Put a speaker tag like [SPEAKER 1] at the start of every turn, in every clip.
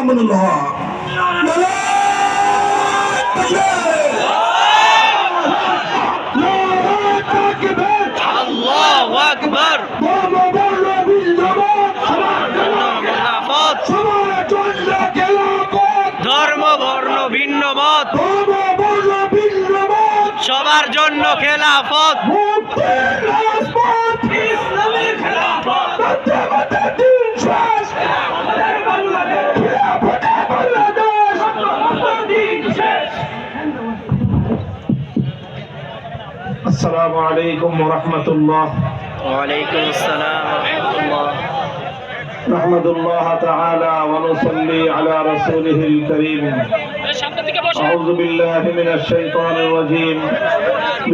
[SPEAKER 1] আমানুল্লাহ নারায়ণ
[SPEAKER 2] السلام عليكم ورحمة الله
[SPEAKER 3] ওয়ালাইকুম আসসালাম রাহমাতুল্লাহ
[SPEAKER 2] نحمد الله تعالى ونصلي على رسوله الكريم أعوذ بالله من الشيطان الرجيم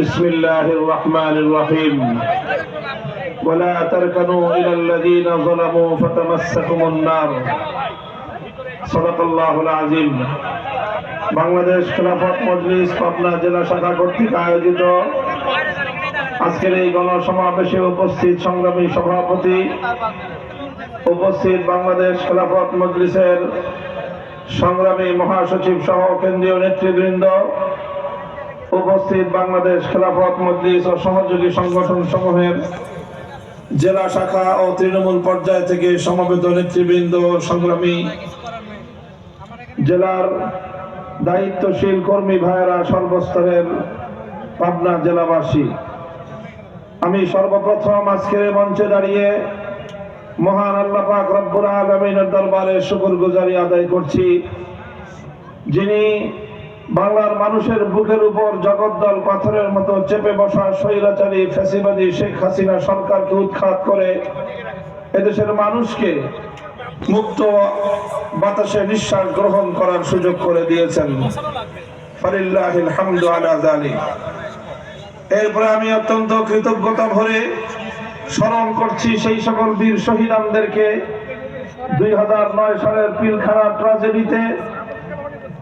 [SPEAKER 2] بسم الله الرحمن الرحيم ولا تركنوا إلى الذين ظلموا فتمسكم النار صدق الله العظيم বাংলাদেশ খেলাফত মজলিস পাবনা জেলা শাখা কর্তৃক আয়োজিত আজকের এই গণসমাবেশে উপস্থিত সংগ্রামী সভাপতি, উপস্থিত বাংলাদেশ খেলাফত মজলিসের সংগ্রামী মহাসচিব সহ কেন্দ্রীয় নেতৃবৃন্দ, উপস্থিত বাংলাদেশ খেলাফত মজলিস ও সহযোগী সংগঠন সমূহের জেলা শাখা ও তৃণমূল পর্যায় থেকে সমবেত নেতৃবৃন্দ, সংগ্রামী জেলার দায়িত্বশীল কর্মী ভাইয়েরা সর্বস্তরের পাবনা জেলাবাসী। আমি সর্বপ্রথম আজকের মঞ্চে দাঁড়িয়ে মহান আল্লাহ পাক রব্বুল আলমিনের দরবারে শুকুর গুজারি আদায় করছি, যিনি বাংলার মানুষের বুকের উপর জগদ্দল পাথরের মতো চেপে বসা স্বৈরাচারী ফ্যাসিবাদী শেখ হাসিনা সরকারকে উৎখাত করে এদেশের মানুষকে মুক্ত বাতাসে নিঃশ্বাস গ্রহণ করার সুযোগ করে দিয়েছেন। হামদু আলা যালিক। এরপরে আমি অত্যন্ত কৃতজ্ঞতা ভরে স্মরণ করছি সেই সকল বীর শহীদানদেরকে। দুই হাজার নয় সালের পিলখানা ট্রাজেডিতে,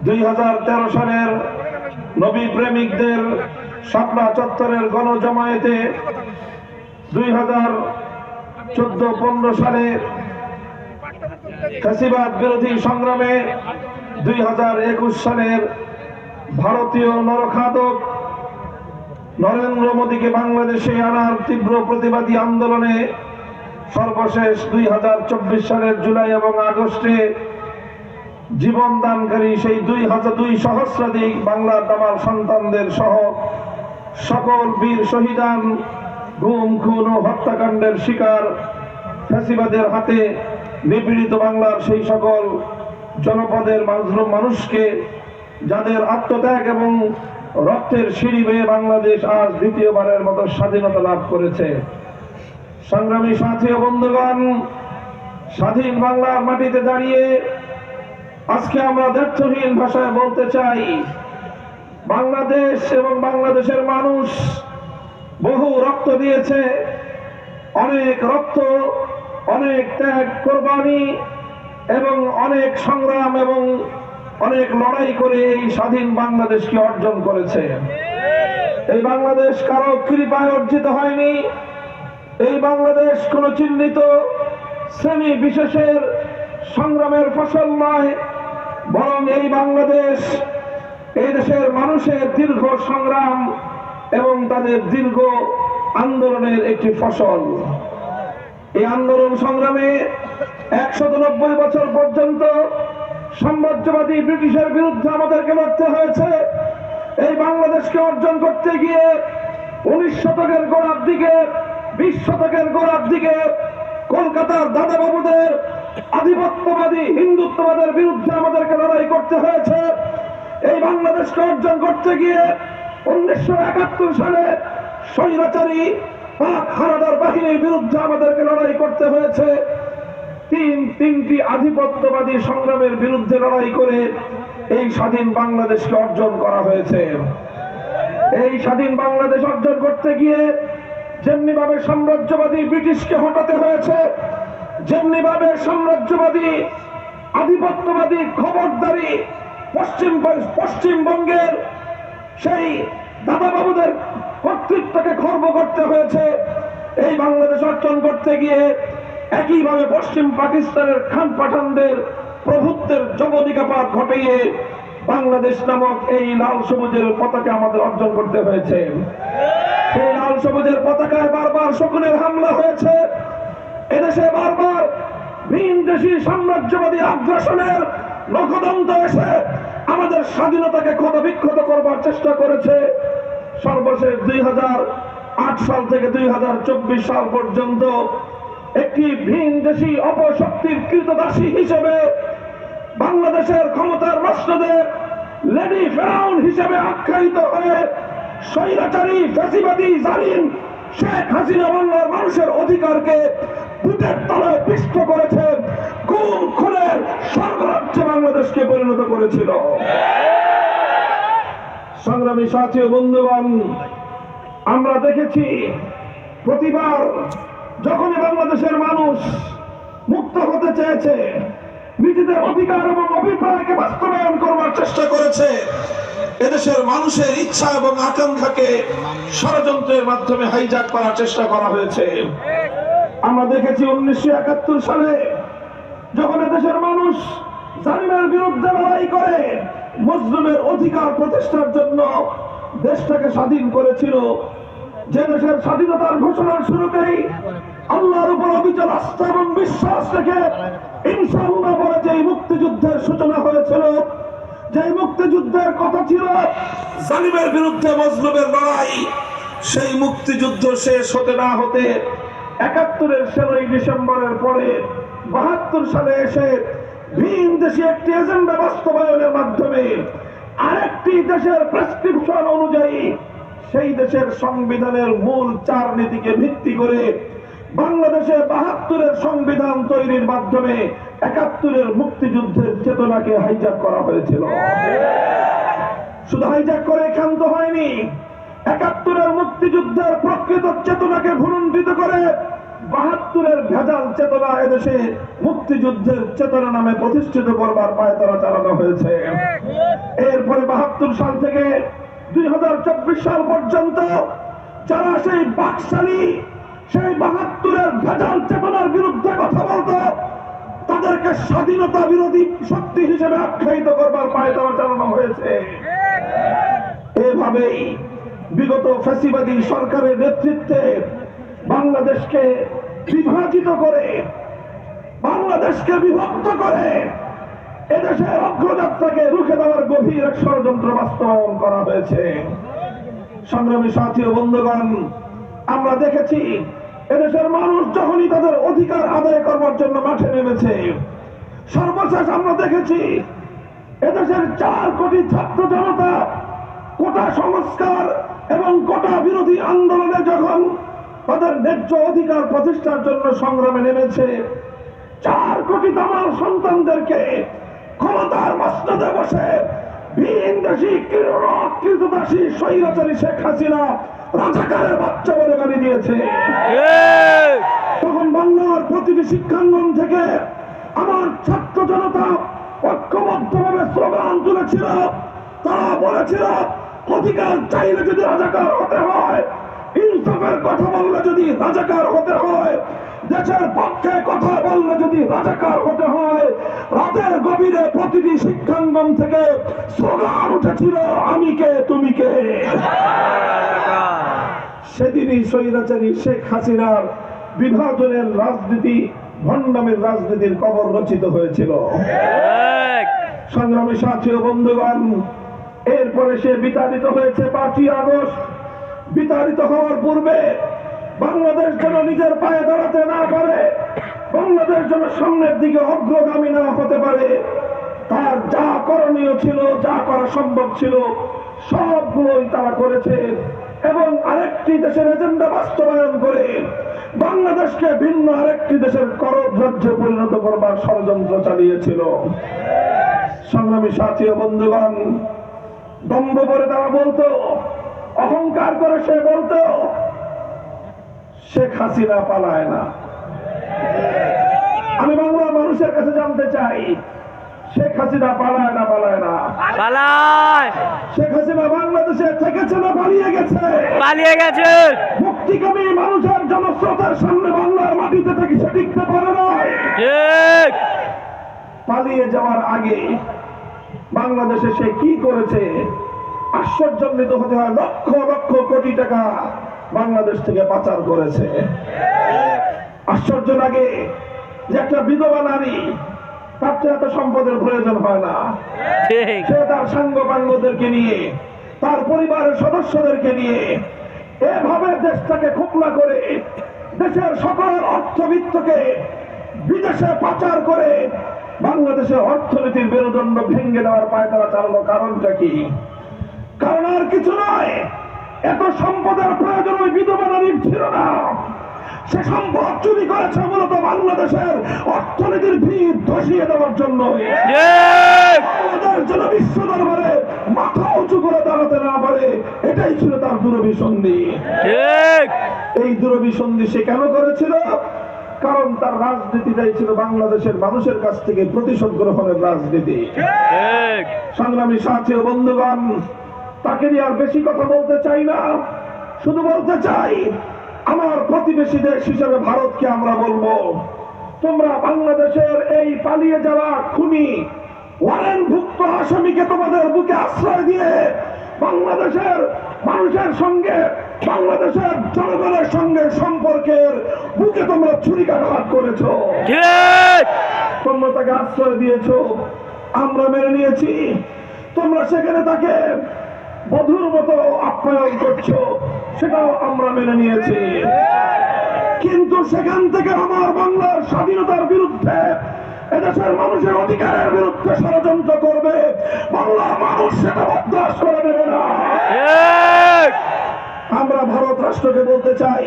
[SPEAKER 2] দুই হাজার তেরো সালের নবী প্রেমিকদের শাপলা চত্বরের গণজমায়েতে, দুই হাজার চোদ্দ পনেরো সালে ফ্যাসিবাদ বিরোধী সংগ্রামে, দুই হাজার একুশ সালের ভারতীয় নরখাদক নরেন্দ্র মোদীকে বাংলাদেশে আনার তীব্র প্রতিবাদী আন্দোলনে সর্বশেষ দুই হাজার চব্বিশ সালের জুলাই এবং আগস্টে জীবন দানকারী সেই দুই হাজার দুই সহস্রাধিক বাংলার দামাল সন্তানদের সহ সকল বীর শহীদান, গুম, খুন ও হত্যাকাণ্ডের শিকার ফ্যাসিবাদের হাতে নিপীড়িত বাংলার সেই সকল জনপদের মানুষকে যাদের আত্মত্যাগ এবং রক্তের সিঁড়ি বেয়ে বাংলাদেশ আজ দ্বিতীয়বারের মতো স্বাধীনতা লাভ করেছে। সংগ্রামী সাথী ও বন্ধুগণ, স্বাধীন বাংলার মাটিতে দাঁড়িয়ে আজকে আমরা দ্ব্যর্থহীন ভাষায় বলতে চাই, বাংলাদেশ এবং বাংলাদেশের মানুষ বহু রক্ত দিয়েছে। অনেক রক্ত, অনেক ত্যাগ, কোরবানি এবং অনেক সংগ্রাম এবং অনেক লড়াই করে এই স্বাধীন বাংলাদেশকে অর্জন করেছে। এই বাংলাদেশ কারও কৃপায় অর্জিত হয়নি। এই বাংলাদেশ কোন চিহ্নিত শ্রেণি বিশেষের সংগ্রামের ফসল নয়, বরং এই বাংলাদেশ এই দেশের মানুষের দীর্ঘ সংগ্রাম এবং তাদের দীর্ঘ আন্দোলনের একটি ফসল। এই আন্দোলন সংগ্রামে একশত বছর পর্যন্ত সাম্রাজ্যবাদী ব্রিটিশের বিরুদ্ধে আমাদেরকে লড়তে হয়েছে। এই বাংলাদেশকে অর্জন করতে গিয়ে উনিশ শতকের গোড়ার দিকে, বিশ শতকের গোড়ার দিকে কলকাতার দাদাবাবুদের আধিপত্যবাদী হিন্দুত্ববাদের বিরুদ্ধে আমাদেরকে লড়াই করতে হয়েছে। এই বাংলাদেশকে অর্জন করতে গিয়ে উনিশশো একাত্তর সালে স্বৈরাচারী পাক বাহিনীর বিরুদ্ধে আমাদেরকে লড়াই করতে হয়েছে। তিন তিনটি আধিপত্যবাদী সংগ্রামের বিরুদ্ধে লড়াই করে এই স্বাধীন বাংলাদেশকে অর্জন করা হয়েছে। এই স্বাধীন বাংলাদেশ অর্জন করতে গিয়ে যেমনি ভাবে সাম্রাজ্যবাদী ব্রিটিশকে হটাতে হয়েছে যেমনি ভাবে সাম্রাজ্যবাদী আধিপত্যবাদী খবরদারি পশ্চিম পশ্চিমবঙ্গের সেই দাদাবাবুদের কর্তৃত্বকে খর্ব করতে হয়েছে, এই বাংলাদেশ অর্জন করতে গিয়ে একইভাবে পশ্চিম পাকিস্তানের খান পাঠানদের প্রভুত্বের জবনিকাপাত ঘটিয়ে বাংলাদেশ নামক এই লাল সবুজের পতাকা আমাদের অর্জন করতে হয়েছে। সেই লাল সবুজের পতাকায় বারবার শকুনের হামলা হয়েছে। এদেশে বারবার ভিন দেশি সাম্রাজ্যবাদী আগ্রাসনের নখদন্ত এসে আমাদের স্বাধীনতাকে ক্ষত বিক্ষত করবার চেষ্টা করেছে। সর্বশেষ দুই হাজার আট সাল থেকে দুই হাজার চব্বিশ সাল পর্যন্ত একটি ভিন দেশি অপশক্তির কৃতদাসী হিসেবে বাংলাদেশের ক্ষমতার রাষ্ট্রদের লেডি ফেরাউন হিসেবে আখ্যায়িত হয়ে স্বৈরাচারী ফ্যাসিবাদী জালিম শেখ হাসিনা বাংলার মানুষের অধিকারকে বুটের তলায় পিষ্ট করেছে কোন খুনের স্বর্গরাজ্যে বাংলাদেশকে পরিণত করেছিল। সংগ্রামী সাথী ও বন্ধুগণ, আমরা দেখেছি প্রতিবার যখনই বাংলাদেশের মানুষ মুক্ত হতে চেয়েছে, নিজেদের অধিকার এবং অভিপ্রায়কে বাস্তবায়ন করবার চেষ্টা করেছে, এদেশের মানুষের ইচ্ছা এবং আকাঙ্ক্ষাকে ষড়যন্ত্রের মাধ্যমে হাইজাক করার চেষ্টা করা হয়েছে। আমরা দেখেছি উনিশশো একাত্তর সালে যখন দেশের মানুষ জালিমের বিরুদ্ধে লড়াই করে, মুসলিমের অধিকার প্রতিষ্ঠার জন্য দেশটাকে স্বাধীন করেছিল, যে দেশের স্বাধীনতার ঘোষণার শুরুতেই আল্লাহর উপর অবিচল আস্থা এবং বিশ্বাস রেখে ইনশাআল্লাহ বলে যে মুক্তিযুদ্ধের সূচনা হয়েছিল, যে মুক্তিযুদ্ধের কথা ছিল, জালিমের বিরুদ্ধে মজলুমের লড়াই, সেই মুক্তিযুদ্ধ শেষ হতে না হতে একাত্তরের ষোলোই ডিসেম্বরের পরে বাহাত্তর সালে এসে ভিন দেশে একটি এজেন্ডা বাস্তবায়নের মাধ্যমে আরেকটি দেশের প্রেসক্রিপশন অনুযায়ী সেই দেশের সংবিধানের মূল চার নীতিকে ভিত্তি করে বাংলাদেশে বাহাত্তরের সংবিধান তৈরির মাধ্যমে একাত্তরের মুক্তিযুদ্ধের চেতনাকে হাইজাক করা হয়েছিল। শুধু হাইজাক করে ক্ষান্ত হয়নি, একাত্তরের মুক্তিযুদ্ধের প্রকৃত চেতনাকে ভুলুণ্ঠিত করে বাহাত্তরের ভেজাল চেতনা এদেশে মুক্তিযুদ্ধের চেতনা নামে প্রতিষ্ঠিত করবার পায়তারা চালানো হয়েছে। এরপরে বাহাত্তর সাল থেকে দুই হাজার চব্বিশ সাল পর্যন্ত যারা সেই বাকশালী সেই বাহাত্তরের ভেজাল চেতনার বিরুদ্ধে কথা বলতো। তাদেরকে স্বাধীনতা বিরোধী শক্তি হিসেবে আখ্যায়িত করবার পায়তারা চালানো হয়েছে। এভাবেই বিগত ফ্যাসিবাদী সরকারের নেতৃত্বে বাংলাদেশকে বিভাজিত করে, বাংলাদেশকে বিভক্ত করে এদেশের অগ্রযাত্রাকে রুখে দেওয়ার গভীর এক ষড়যন্ত্র বাস্তবায়ন করা হয়েছে। সংগ্রামী সাথী বন্ধুগণ আমরা দেখেছি, এদেশের মানুষ যখনই তাদের অধিকার আদায় করবার জন্য মাঠে নেমেছে, সর্বশেষ আমরা দেখেছি, এদেশের চার কোটি ছাত্র জনতা কোটা সংস্কার এবং কোটা বিরোধী আন্দোলনে যখন তাদের ন্যায্য অধিকার প্রতিষ্ঠার জন্য সংগ্রামে নেমেছে, চার কোটি তামার সন্তানদেরকে ক্ষমতার মসনদে বসে ভিনদেশি কৃতদাসী স্বৈরাচারী শেখ হাসিনা রাজাকারের বাচ্চা বলে গালি দিয়েছে। তখন বাংলার প্রতিটি শিক্ষাঙ্গন থেকে আমার ছাত্র জনতা ঐক্যবদ্ধভাবে স্লোগান তুলেছিল। তারা বলেছিল অধিকার চাইলে যদি রাজাকার হতে হয় ইনসাফের কথা বললে যদি রাজাকার হতে হয় দেশের পক্ষে কথা বললে যদি রাজাকার হতে হয় রাতের গভীরে প্রতিটি শিক্ষাঙ্গন থেকে স্লোগান উঠেছিল আমি কে? তুমি কে? সেদিনই স্বৈরাচারী শেখ হাসিনার বিভাজনের রাজনীতি ভণ্ডামের রাজনীতির কবর রচিত হয়েছিল। সংগ্রামী সাথী ও বন্ধুগণ এরপরে সে বিতাড়িত হয়েছে পাঁচই আগস্ট। বিতাড়িত হওয়ার পূর্বে বাংলাদেশ যেন নিজের পায়ে দাঁড়াতে না পারে, বাংলাদেশ যেন সামনের দিকে অগ্রগামী না হতে পারে, তার যা করণীয় ছিল, যা করা সম্ভব ছিল, সবগুলোই তারা করেছে এবং আরেকটি দেশের এজেন্ডা বাস্তবায়ন করে বাংলাদেশকে ভিন্ন আরেকটি দেশের রাজ্যে পরিণত করবার ষড়যন্ত্র চালিয়েছিল। সংগ্রামী সাথী বন্ধুগণ, দম্ভ করে তারা বলতো অহংকার করে সে বলতো শেখ হাসিনা পালায় না। আমি বাংলার মানুষের কাছে জানতে চাই শেখ হাসিনা পালায় না পালায় না?
[SPEAKER 3] পালায়।
[SPEAKER 2] শেখ হাসিনা বাংলাদেশে থেকেছে না পালিয়ে গেছে?
[SPEAKER 3] পালিয়ে গেছে।
[SPEAKER 2] মুক্তিকামী মানুষের জনস্রোতের সামনে বাংলার মাটিতে থেকে সে টিকতে পারে না।
[SPEAKER 3] ঠিক।
[SPEAKER 2] পালিয়ে যাওয়ার আগে বাংলাদেশে সে কি করেছে? আশ্চর্যান্বিত হতে হয় লক্ষ লক্ষ কোটি টাকা বাংলাদেশ থেকে পাচার করেছে। আশ্চর্য লাগে যে একটা বিধবা নারী তার তো এত সম্পদের প্রয়োজন হয় না। সে তার সাঙ্গ পাঙ্গদেরকে নিয়ে তার পরিবারের সদস্যদেরকে নিয়ে এভাবে দেশটাকে খোকলা করে দেশের সকল অর্থবিত্তকে বিদেশে পাচার করে বাংলাদেশের অর্থনীতির মেরুদণ্ড ভেঙে দেওয়ার পায় তারা চালানো কারণটা কি? কারণ আর কিছু নয়। এত সম্পদের প্রয়োজন ওই বিধবা নারীর ছিল না। সে সম্পদ চুরি করেছে মূলত বাংলাদেশের অর্থনীতির ভিড় ধসিয়ে দেওয়ার জন্য। যেন বিশ্ব দরবারে মাথা উঁচু করে দাঁড়াতে না পারে এটাই ছিল তার দূরভিসন্ধি এই দূরভিসন্ধি সে কেন করেছিল? কারণ তার রাজনীতিটাই ছিল বাংলাদেশের মানুষের কাছ থেকে প্রতিশোধ গ্রহণের রাজনীতি। সংগ্রামী সাথী বন্ধুগণ তাকে নিয়ে আর বেশি কথা বলতে চাই না। শুধু বলতে চাই আমার প্রতিবেশী দেশ হিসেবে ভারতকে আমরা বলব তোমরা বাংলাদেশের এই পালিয়ে যাওয়া খুনি ওয়ারেনভুক্ত আসামিকে তোমাদের বুকে আশ্রয় দিয়ে বাংলাদেশের মানুষের সঙ্গে বাংলাদেশের জনগণের সঙ্গে সম্পর্কের বুকে তোমরা ছুরিকাঘাত করেছ। তোমরা তাকে আশ্রয় দিয়েছ আমরা মেনে নিয়েছি তোমরা সেখানে তাকে বধুর মতো আপ্যায়ন করছ সেটাও আমরা মেনে নিয়েছি। কিন্তু সেখান থেকে আমার বাংলার স্বাধীনতার বিরুদ্ধে এদেশের মানুষের অধিকারের বিরুদ্ধে ষড়যন্ত্র করবে। বাংলার মানুষ সেটা বরদাস্ত করে দেবে না। আমরা ভারত রাষ্ট্রকে বলতে চাই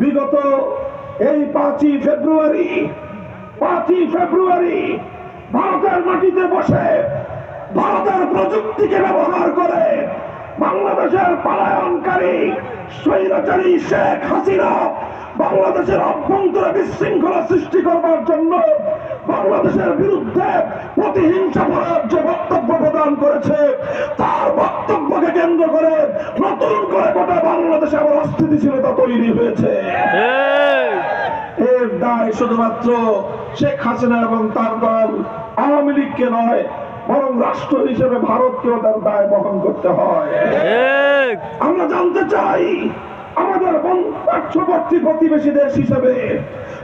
[SPEAKER 2] বিগত এই পাঁচই ফেব্রুয়ারি পাঁচই ফেব্রুয়ারি ভারতের মাটিতে বসে প্রযুক্তিকে ব্যবহার করে বাংলাদেশের পালায়নকারী স্বৈরাচারী শেখ হাসিনা বাংলাদেশের অভ্যন্তরে বিশৃঙ্খলা সৃষ্টি করবার জন্য বাংলাদেশের বিরুদ্ধে প্রতিহিংসা যে বক্তব্য প্রদান করেছে, তার বক্তব্যকে কেন্দ্র করে, নতুন করে গোটা বাংলাদেশে আবার অস্থিতিশীলতা তৈরি হয়েছে। এর দায় শুধুমাত্র শেখ হাসিনা এবং তার দল আওয়ামী লীগকে নয় বরং রাষ্ট্র হিসেবে ভারতকেও তার দায় বহন করতে হয়। আমরা জানতে চাই আমাদের পার্শ্ববর্তী প্রতিবেশী দেশ হিসেবে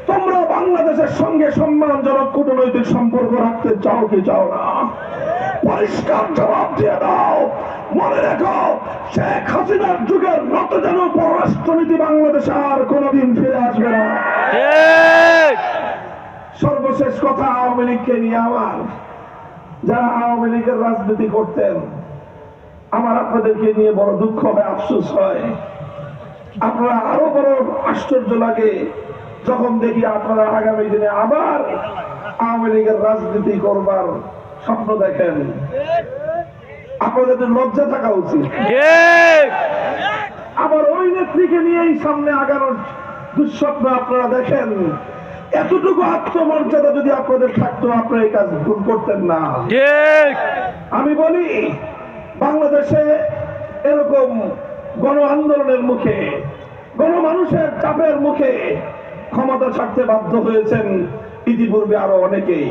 [SPEAKER 2] তোমরা বাংলাদেশের সঙ্গে সম্মানজনক কূটনৈতিক সম্পর্ক রাখতে চাও কি চাও না? পরিষ্কার জবাব দিয়ে দাও। মনে রেখো শেখ হাসিনার যুগের মতো যেন পররাষ্ট্রনীতি বাংলাদেশে আর কোনোদিন ফিরে আসবে না। সর্বশেষ কথা আওয়ামী লীগকে নিয়ে আমার যারা আওয়ামী লীগের রাজনীতি করতেন আমার আপনাদেরকে নিয়ে বড় দুঃখ হয় আফসোস হয়। আপনারা আরও বড় আশ্চর্য লাগে যখন দেখি আপনারা আগামী দিনে আবার আওয়ামী লীগের রাজনীতি করবার স্বপ্ন দেখেন। আপনাদের লজ্জা থাকা উচিত। আবার ওই নেত্রীকে নিয়েই সামনে আগানোর দুঃস্বপ্ন আপনারা দেখেন। এতটুকু আত্মমর্যাদা যদি আপনাদের থাকতো আপনারা এই কাজ ভুল করতেন না। আমি বলি বাংলাদেশে এরকম গণ আন্দোলনের মুখে গণমানুষের চাপের মুখে ক্ষমতা ছাড়তে বাধ্য হয়েছেন ইতিপূর্বে আরও অনেকেই।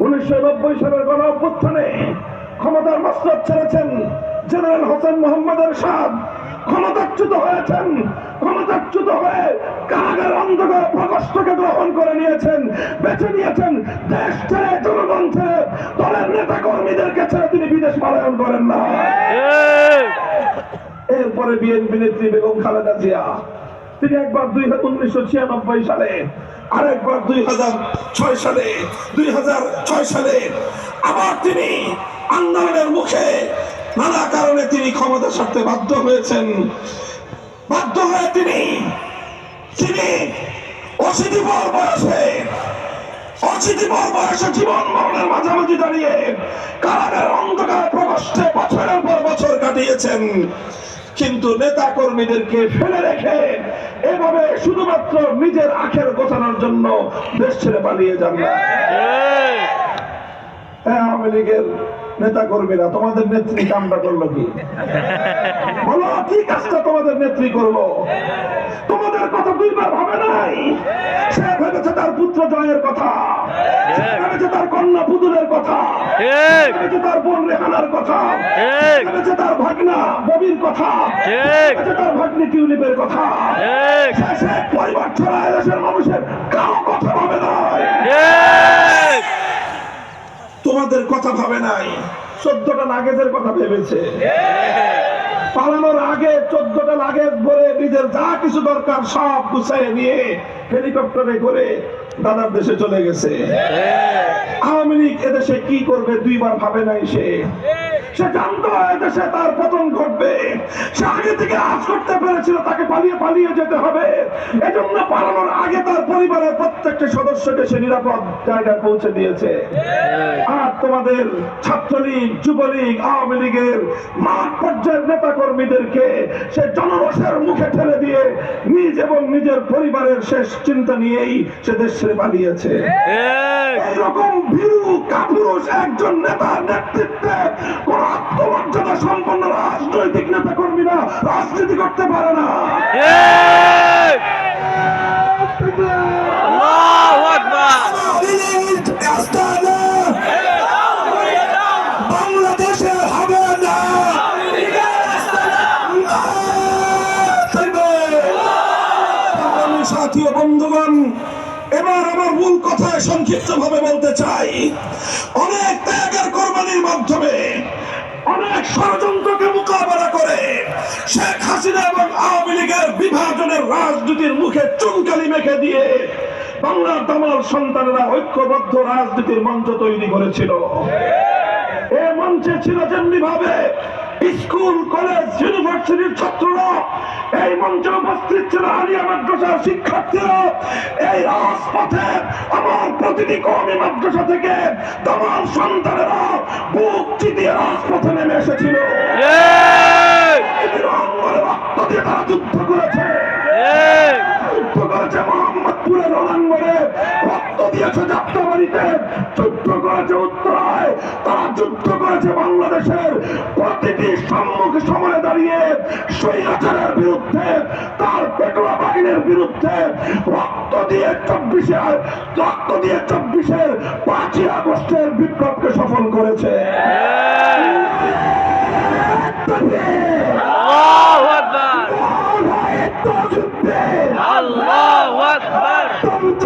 [SPEAKER 2] উনিশশো নব্বই সালের গণ অভ্যুত্থানে ক্ষমতার মস্তক ছেড়েছেন জেনারেল হোসেন মোহাম্মদের এরশাদ ক্ষমতাচ্যুত হয়েছেন। ক্ষমতাচ্যুত হয়ে কারাগার অন্ধকার প্রকোষ্ঠকে গ্রহণ করে নিয়েছেন বেছে নিয়েছেন। দেশ ছেড়ে জনগণ ছেড়ে দলের নেতা কর্মীদেরকে ছেড়ে তিনি বিদেশ পালায়ন করেন না। এরপরে বিএনপি নেত্রী বেগম খালেদা জিয়া তিনি একবার দুই উনিশশো ছিয়ানব্বই সালে আরেকবার দুই হাজার ছয় সালে দুই হাজার ছয় সালে আবার তিনি আন্দোলনের মুখে নানা কারণে তিনি ক্ষমতা ছাড়তে বাধ্য হয়েছেন। বাধ্য হয়ে তিনি তিনি অশীতিপর বয়সে অশীতিপর বয়সে জীবন মরণের মাঝামাঝি দাঁড়িয়ে কারাগার অন্ধকার প্রকোষ্ঠে বছরের পর বছর কাটিয়েছেন। কিন্তু নেতা কর্মীদেরকে ফেলে রেখে এভাবে শুধুমাত্র নিজের আখের গোছানোর জন্য দেশ ছেড়ে পালিয়ে যান না। হ্যাঁ, আওয়ামী লীগের নেতা কর্মীরা তোমাদের নেত্রী কামটা করল কি? বলো কি কাজটা তোমাদের নেত্রী করল। তোমাদের কথা দুইবার ভাবে নাই। সে ভেবেছে তার পুত্র জয়ের কথা। ভেবেছে তার কন্যা পুতুলের কথা। ভেবেছে তার বোন রেহানার কথা। ভেবেছে তার ভাগনা ববির কথা। ভেবেছে তার ভাগ্নি টিউলিপের কথা। শেষে পরিবার ছাড়া এদেশের মানুষের কারও কথা ভাবে নাই
[SPEAKER 3] ঠিক
[SPEAKER 2] তোমাদের কথা ভাবে নাই। চোদ্দটা লাগেজের কথা ভেবেছে। পালানোর আগে চোদ্দটা লাগেজ ভরে নিজের যা কিছু দরকার সব গুছাই নিয়ে হেলিকপ্টারে করে দাদার দেশে চলে গেছে। আওয়ামী লীগ এদেশে কি করবে দুইবার ভাবে নাই সে। সে জানতো এদেশে তার পতন ঘটবে। সে আগে থেকে আজ করতে পেরেছিল তাকে পালিয়ে পালিয়ে যেতে হবে। এজন্য পালানোর আগে তার পরিবারের প্রত্যেকটা সদস্যকে সে নিরাপদ জায়গায় পৌঁছে দিয়েছে। আর তোমাদের ছাত্রলীগ যুবলীগ আওয়ামী লীগের মাঠ পর্যায়ের নেতা কর্মীদেরকে সে জনরসের মুখে ঠেলে দিয়ে নিজ এবং নিজের পরিবারের শেষ চিন্তা নিয়েই সে দেশ ছেড়ে পালিয়েছে। এইরকম ভীরু কাপুরুষ একজন নেতার নেতৃত্বে কোন আত্মমর্যাদা সম্পন্ন রাজনৈতিক নেতা কর্মীরা রাজনীতি করতে পারে না।
[SPEAKER 3] ঠিক আল্লাহু আকবার!
[SPEAKER 2] বাংলাদেশে হবে না। আমি বন্ধুগণ এবার আমার মূল কথায় সংক্ষিপ্ত ভাবে বলতে চাই। অনেক ত্যাগের কোরবানির মাধ্যমে ষড়যন্ত্রকে মোকাবেলা করে শেখ হাসিনা এবং আওয়ামী লীগের বিভাজনের রাজনীতির মুখে চুনকালি মেখে দিয়ে বাংলার দামাল সন্তানেরা ঐক্যবদ্ধ রাজনীতির মঞ্চ তৈরি করেছিল। এ মঞ্চে ছিল যেমনি ভাবে স্কুল কলেজ ইউনিভার্সিটির ছাত্ররা এই মঞ্চে উপস্থিত ছিল আলিয়া মাদ্রাসার শিক্ষার্থীরা। এই রাজপথে আমার প্রতিটি কর্মী মাদ্রাসা থেকে তোমার সন্তানেরা বুক চিতিয়ে রাজপথে নেমে এসেছিল। রক্ত দিয়ে তারা যুদ্ধ করেছে। করেছে মোহাম্মদপুরের রণাঙ্গনে। রক্ত দিয়েছে যাত্রাবাড়িতে। যুদ্ধ করেছে উত্তরায়। তারা যুদ্ধ করেছে বাংলাদেশের। প্রতিটি সম্মুখ সময়ে দাঁড়িয়ে স্বৈরাচারের বিরুদ্ধে, তার পেটোয়া বাহিনীর বিরুদ্ধে রক্ত দিয়ে চব্বিশে রক্ত দিয়ে চব্বিশের পাঁচই আগস্টের বিপ্লবকে সফল করেছে।
[SPEAKER 3] আল্লাহু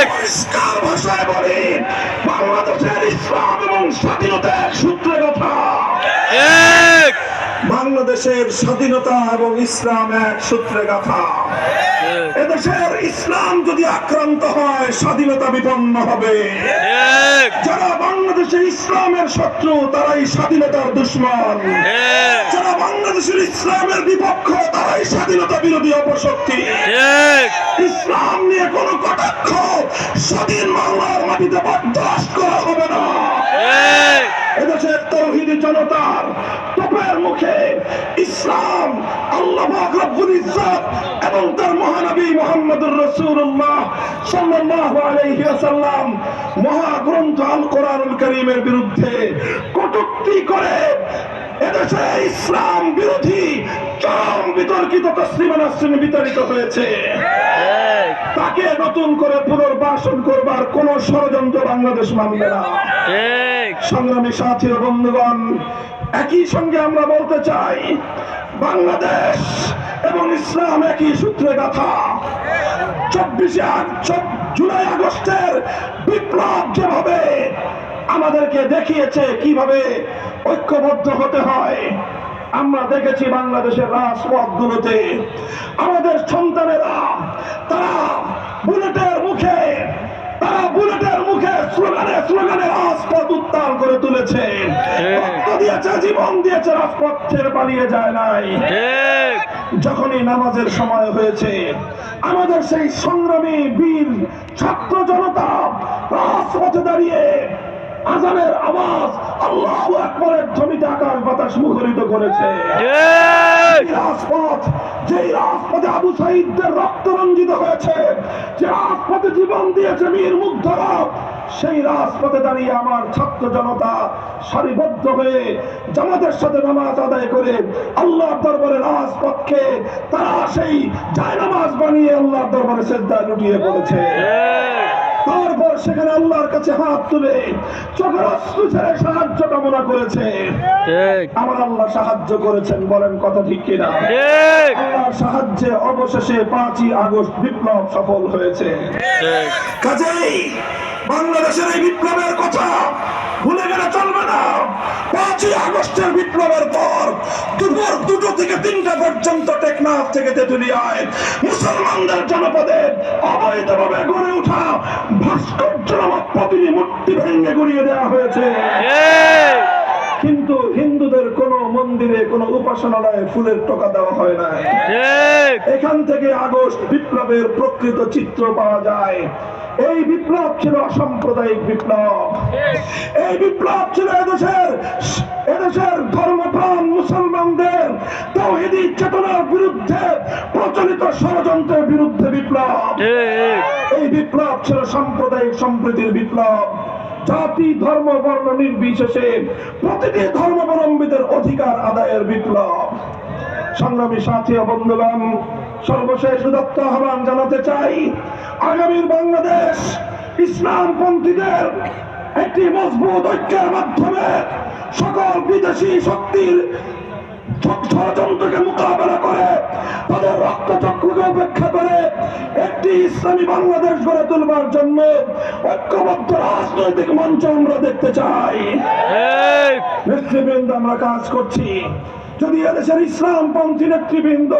[SPEAKER 3] ঠিক
[SPEAKER 2] পরিষ্কার ভাষায় বলে বাংলাদেশের ইসলাম এবং স্বাধীনতার সূত্রে কথা।
[SPEAKER 3] ঠিক।
[SPEAKER 2] বাংলাদেশের স্বাধীনতা এবং ইসলাম এক সূত্রে গাথা। এদেশের ইসলাম যদি আক্রান্ত হয় স্বাধীনতা বিপন্ন হবে। যারা বাংলাদেশের ইসলামের শত্রু তারাই স্বাধীনতার দুশ্মন। যারা বাংলাদেশের ইসলামের বিপক্ষ তারাই স্বাধীনতা বিরোধী অপশক্তি। ইসলাম নিয়ে কোনো কটাক্ষ স্বাধীন বাংলার মাটিতে বরদাস্ত করা হবে না। তৌহিদি জনতার তোপের মুখে ইসলাম, আল্লাহ রব্বুল ইজ্জত এবং তার মহানবী মুহাম্মদুর রাসূলুল্লাহ সাল্লাল্লাহু আলাইহি ওয়াসাল্লাম মহাগ্রন্থ আল কোরআনুল কারীমের বিরুদ্ধে কটূক্তি করে এদেশে ইসলাম বিরোধী চরম বিতর্কিত তসলিমা নাসরিন বিতাড়িত হয়েছে। তাকে নতুন করে পুনর্বাসন করবার কোন ষড়যন্ত্র বাংলাদেশ মানবে না। সংগ্রামী সাথী বন্ধুগণ একই সঙ্গে আমরা বলতে চাই বাংলাদেশ এবং ইসলাম একই সূত্রে গাথা। চব্বিশে জুলাই আগস্টের বিপ্লব যেভাবে আমাদেরকে দেখিয়েছে কীভাবে ঐক্যবদ্ধ হতে হয় আমরা দেখেছি বাংলাদেশের রাজপথগুলোতে আমাদের সন্তানেরা তারা বুলেটের মুখে তারা বুলেটের মুখে স্লোগানে স্লোগানে রাজপথ উত্তাল করে তুলেছে। দিয়েছে জীবন দিয়েছে রাজপথ ছেড়ে পালিয়ে যায় নাই। যখনই নামাজের সময় হয়েছে আমাদের সেই সংগ্রামী বীর ছাত্র জনতা রাজপথে দাঁড়িয়ে আজানের আওয়াজ আল্লাহ আকবরের ধ্বনিতে আকাশ বাতাস মুখরিত করেছে। রাজপথ যেই রাজপথে আবু সাইদদের রক্ত রঞ্জিত হয়েছে যে রাজপথে জীবন দিয়েছে মীর মুগ্ধরা সেই রাজপথে দাঁড়িয়ে আমার ছাত্র জনতা সারিবদ্ধ হয়ে জামাতের সাথে নামাজ আদায় করে আল্লাহর দরবারে রাজপথকে তারা সেই জায়নামাজ বানিয়ে আল্লাহর দরবারে শ্রদ্ধা লুটিয়ে পড়েছে।
[SPEAKER 3] ঠিক
[SPEAKER 2] তারপর সেখানে আল্লাহর কাছে হাত তুলে চোখের অস্ত্র ছেড়ে সাহায্য কামনা করেছে। আমার আল্লাহ সাহায্য করেছেন বলেন কথা ঠিক কিনা? আল্লাহর সাহায্যে অবশেষে পাঁচই আগস্ট বিপ্লব সফল হয়েছে। কাজেই বাংলাদেশের এই বিপ্লবের কথা ভুলে গেলে চলবে না। পাঁচই আগস্টের বিপ্লবের পর দুপুর দুটো থেকে তিনটা পর্যন্ত টেকনাফ থেকে তেতুলিয়ায় মুসলমানদের জনপদে অবৈধভাবে গড়ে ওঠা ভাস্কর্য প্রতিটি মূর্তি ভেঙে গড়িয়ে দেওয়া হয়েছে। কিন্তু হিন্দুদের কোন মন্দিরে কোন উপাসনালয়ে ফুলের টোকা দেওয়া হয় না এখান থেকে আগস্ট বিপ্লবের প্রকৃত চিত্র পাওয়া যায়। এই বিপ্লব ছিল অসাম্প্রদায়িক বিপ্লব। এই বিপ্লব ছিল এদেশের এদেশের ধর্মপ্রাণ মুসলমানদের তৌহিদি চেতনার বিরুদ্ধে প্রচলিত ষড়যন্ত্রের বিরুদ্ধে বিপ্লব। এই বিপ্লব ছিল সাম্প্রদায়িক সম্প্রীতির বিপ্লব। জাতি ধর্ম বর্ণ নির্বিশেষে প্রতিটি ধর্মাবলম্বীদের অধিকার আদায়ের বিপ্লব। সংগ্রামী সাথী বন্ধুগণ সর্বশেষ উদত্ত আহ্বান জানাতে চাই আগামীর বাংলাদেশ ইসলামপন্থীদের একটি মজবুত ঐক্যের মাধ্যমে সকল বিদেশি শক্তির ষড়যন্ত্রকে মোকাবেলা করে তাদের রক্তচক্রকে উপেক্ষা করে একটি ইসলামী বাংলাদেশ গড়ে তুলবার জন্য ঐক্যবদ্ধ রাজনৈতিক মঞ্চ আমরা দেখতে চাই। নেতৃবৃন্দ আমরা কাজ করছি। যদি এদেশের ইসলামপন্থী নেতৃবৃন্দ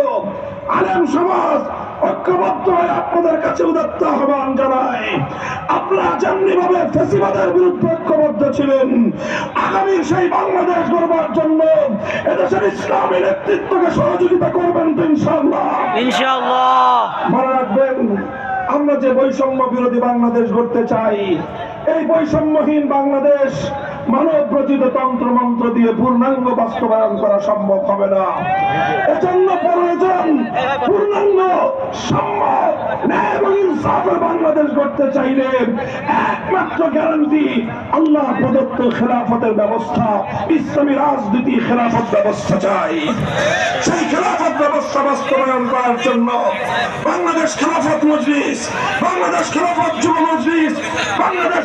[SPEAKER 2] আলেম সমাজ ঐক্যবদ্ধ হয়ে আপনাদের কাছে উদাত্ত আহ্বান জানায় আপনারা যেমনি ভাবে ফেসিবাদের বিরুদ্ধে ঐক্যবদ্ধ ছিলেন আগামী সেই বাংলাদেশ গড়বার জন্য এদেশের ইসলামী নেতৃত্বকে সহযোগিতা করবেন তো ইনশাআল্লাহ।
[SPEAKER 3] ইনশাআল্লাহ।
[SPEAKER 2] মনে রাখবেন আমরা যে বৈষম্য বিরোধী বাংলাদেশ গড়তে চাই এই বৈষম্যহীন বাংলাদেশ মানব রচিত তন্ত্র মন্ত্র দিয়ে পূর্ণাঙ্গ বাস্তবায়ন করা সম্ভব হবে না। এজন্য প্রয়োজন পূর্ণাঙ্গ ইনসাফের বাংলাদেশ গড়তে চাইলে একমাত্র গ্যারান্টি আল্লাহ প্রদত্ত খেলাফতের ব্যবস্থা, ইসলামী রাজনীতি খেলাফত ব্যবস্থা চাই। সেই খেলাফত ব্যবস্থা বাস্তবায়ন করার জন্য বাংলাদেশ খেলাফত মজলিস, বাংলাদেশ খেলাফত যুব মজলিস, বাংলাদেশ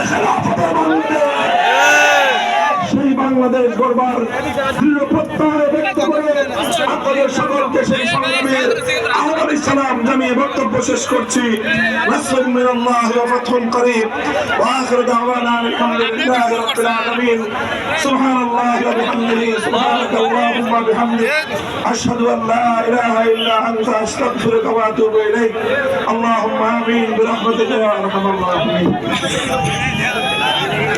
[SPEAKER 3] ঠিক
[SPEAKER 2] বাংলাদেশ হবে খেলাফতের বাংলাদেশ গড়বার দৃঢ় প্রত্যয় ব্যক্ত করে আপনাদের সকলকে সেই সংগ্রামের আহ্বান সালাম জানিয়ে বক্তব্য শেষ করছি। নাসরুম মিনাল্লাহ ওয়া ফাতহুন করিব ওয়া আখিরু দাওয়ানা আলহামদুলিল্লাহি রাব্বিল আলামিন। সুবহানাল্লাহি ওয়া বিহামদিহি সুবহানাকা আল্লাহুম্মা বিহামদিক আশহাদু আন লা ইলাহা ইল্লা আনতা, আস্তাগফিরুকা ওয়া আতুবু ইলাইক। আল্লাহুম্মা আমিন, বিরহমাতিকা ইয়া আরহামার রাহিমিন।